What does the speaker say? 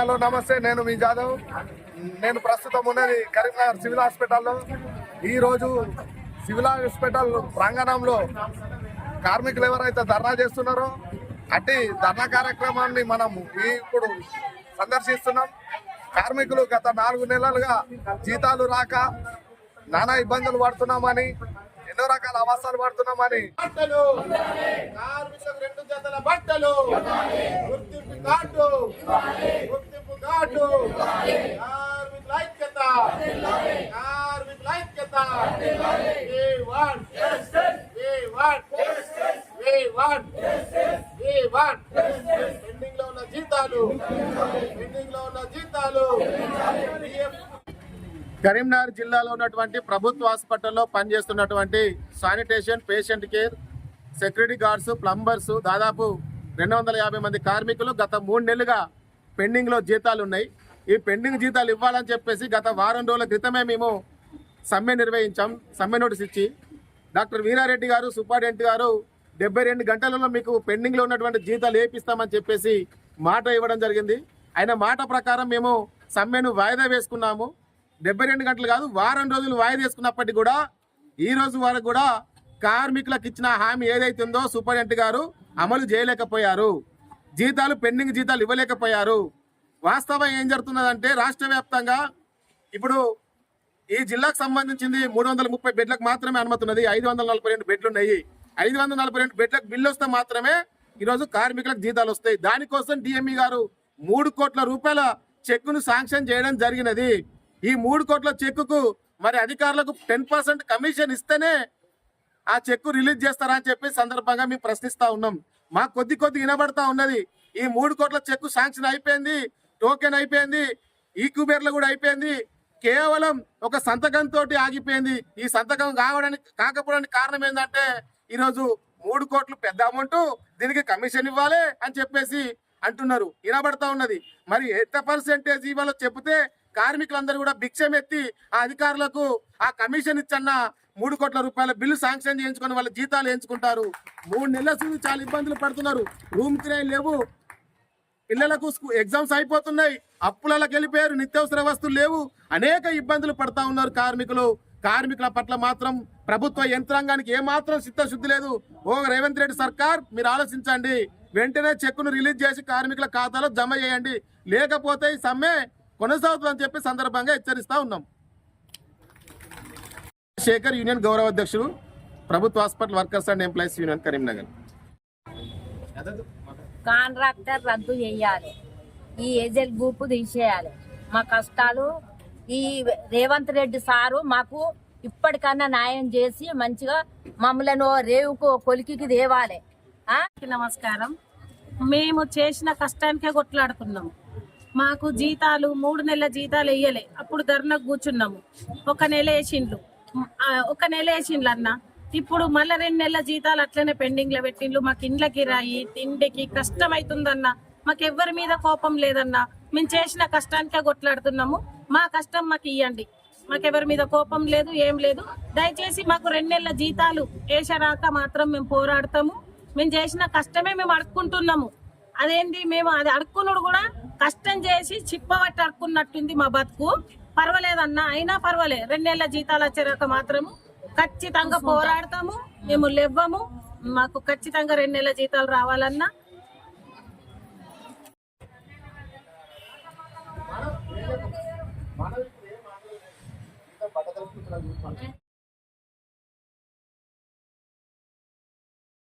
Hello నమస్తే నేను మీ జాదవ్. నేను ప్రస్తుతం ఉన్నది కరీంనగర్ సివిల్ హాస్పిటల్లో. ఈరోజు సివిల్ హాస్పిటల్ ప్రాంగణంలో కార్మికులు ఎవరైతే ధర్నా చేస్తున్నారో అట్టి ధర్నా కార్యక్రమాన్ని మనం ఇప్పుడు సందర్శిస్తున్నాం. కార్మికులు గత నాలుగు నెలలుగా జీతాలు రాక నానా ఇబ్బందులు పడుతున్నామని ఎన్నో రకాల అవసరాలు పడుతున్నామని. బట్టలు! కార్మికులకు రెండు జతల బట్టలు! గుర్తింపు కార్డు! గుర్తింపు కార్మికుల ఐక్యత కార్మికుల ఐక్యత We want We want We want We want పెండింగ్లో ఉన్న జీతాలు పెండింగ్లో ఉన్న జీతాలు కరీంనగర్ జిల్లాలో ఉన్నటువంటి ప్రభుత్వ హాస్పిటల్లో పనిచేస్తున్నటువంటి sanitation patient care security guards plumbers దాదాపు రెండు వందల యాభై మంది కార్మికులు గత మూడు నెలలుగా పెండింగ్లో జీతాలు ఉన్నాయి. ఈ పెండింగ్ జీతాలు ఇవ్వాలని చెప్పేసి గత వారం రోజుల క్రితమే మేము సమ్మె నిర్వహించాం. సమ్మె నోటీస్ ఇచ్చి డాక్టర్ వీరారెడ్డి గారు సూపరింటెండెంట్ గారు డెబ్బై రెండు గంటలలో మీకు పెండింగ్లో ఉన్నటువంటి జీతాలు ఏపిస్తామని చెప్పేసి మాట ఇవ్వడం జరిగింది. ఆయన మాట ప్రకారం మేము సమ్మెను వాయిదా వేసుకున్నాము. డెబ్బై రెండు గంటలు కాదు వారం రోజులు వాయిదా వేసుకున్నప్పటికీ కూడా ఈ రోజు వరకు కూడా కార్మికులకు ఇచ్చిన హామీ ఏదైతుందో ఉందో సూపరింటెండెంట్ గారు అమలు చేయలేకపోయారు. జీతాలు పెండింగ్ జీతాలు ఇవ్వలేకపోయారు. వాస్తవం ఏం జరుగుతున్నదంటే రాష్ట్ర వ్యాప్తంగా ఇప్పుడు ఈ జిల్లాకు సంబంధించింది మూడు వందల ముప్పై బెడ్లకు మాత్రమే అనుమతి ఉన్నది ఐదు వందల నలభై రెండు బెడ్లు ఉన్నాయి ఐదు వందల నలభై రెండు బెడ్లకు బిల్లు వస్తే మాత్రమే ఈరోజు కార్మికులకు జీతాలు వస్తాయి. దానికోసం డిఎంఈ గారు మూడు కోట్ల రూపాయల చెక్కును శాంక్షన్ చేయడం జరిగినది. ఈ మూడు కోట్ల చెక్కుకు మరి అధికారులకు టెన్ పర్సెంట్ కమిషన్ ఇస్తేనే ఆ చెక్కు రిలీజ్ చేస్తారా అని చెప్పి సందర్భంగా మేము ప్రశ్నిస్తా ఉన్నాం. మా కొద్ది కొద్ది వినబడతా ఉన్నది. ఈ మూడు కోట్ల చెక్కు శాంక్షన్ అయిపోయింది టోకెన్ అయిపోయింది ఈక్యూబేర్లు కూడా అయిపోయింది. కేవలం ఒక సంతకంతో ఆగిపోయింది. ఈ సంతకం కావడానికి కాకపోవడానికి కారణం ఏంటంటే ఈరోజు మూడు కోట్లు పెద్ద అమౌంట్ దీనికి కమిషన్ ఇవ్వాలి అని చెప్పేసి అంటున్నారు. వినబడతా ఉన్నది. మరి ఎంత పర్సెంటేజ్ ఇవ్వాలో చెప్తే కార్మికులందరూ కూడా భిక్షం ఎత్తి ఆ అధికారులకు ఆ కమిషన్ ఇచ్చన్న మూడు కోట్ల రూపాయల బిల్లు శాంక్షన్ చేయించుకొని వాళ్ళ జీతాలు వేయించుకుంటారు మూడు నెలల સુધી చాలా ఇబ్బందులు పడుతున్నారు. రూమ్ కిరాయి లేవు. పిల్లలకు ఎగ్జామ్స్ అయిపోతున్నాయి. అప్పులకి వెళ్ళిపోయారు. నిత్యావసర వస్తువులు లేవు. అనేక ఇబ్బందులు పడతా ఉన్నారు కార్మికులు. కార్మికుల పట్ల మాత్రం ప్రభుత్వ యంత్రాంగానికి ఏమాత్రం చిత్తశుద్ధి లేదు. ఓ రేవంత్ రెడ్డి సర్కార్ మీరు ఆలోచించండి. వెంటనే చెక్కును రిలీజ్ చేసి కార్మికుల ఖాతాలో జమ చేయండి. లేకపోతే ఈ సమ్మె కొనసాగుతుందని చెప్పి సందర్భంగా హెచ్చరిస్తా ఉన్నాం. శేఖర్ యూనియన్ గౌరవ అధ్యక్షుడు ప్రభుత్వ hospital workers and employees union Karimnagar. Contractor రద్దు చేయాలి. ఈ ఏజెంట్ గ్రూప్ తీసేయాలి. మా కష్టాలు ఈ రేవంత్ రెడ్డి సారు మాకు ఇప్పటికన్నా న్యాయం చేసి మంచిగా మమ్మల్ని రేవుకు ఓ కొలికికి తేవాలి. ఆ? అందరికీ నమస్కారం. మేము చేసిన కష్టానికే కొట్లాడుతున్నాము మాకు జీతాలు మూడు నెలల జీతాలు వేయలే. అప్పుడు ధర్నకు కూర్చున్నాము. ఒక నెల వేసిండ్లు ఒక నెల వేసిండ్లు అన్న ఇప్పుడు మళ్ళీ రెండు నెలల జీతాలు అట్లనే పెండింగ్లో పెట్టిండ్లు. మాకు ఇండ్లకి రాయి తిండికి కష్టం అవుతుందన్న మాకు ఎవరి మీద కోపం లేదన్న. మేము చేసిన కష్టానికే కొట్లాడుతున్నాము. మా కష్టం మాకు ఇవ్వండి మాకెవరి మీద కోపం లేదు ఏం లేదు. దయచేసి మాకు రెండు నెలల జీతాలు వేసరాక మాత్రం మేము పోరాడతాము. మేము చేసిన కష్టమే మేము అడుక్కుంటున్నాము. అదేంటి మేము అది అడుక్కున్నాడు కూడా కష్టం చేసి చిప్పబట్టి అడుక్కున్నట్టుంది మా బతుకు. పర్వాలేదన్నా అయినా పర్వాలేదు రెండు నెలల జీతాలు వచ్చేరాక మాత్రము ఖచ్చితంగా పోరాడతాము మేము లేవ్వము మాకు ఖచ్చితంగా రెండు నెలల జీతాలు రావాలన్నా మనం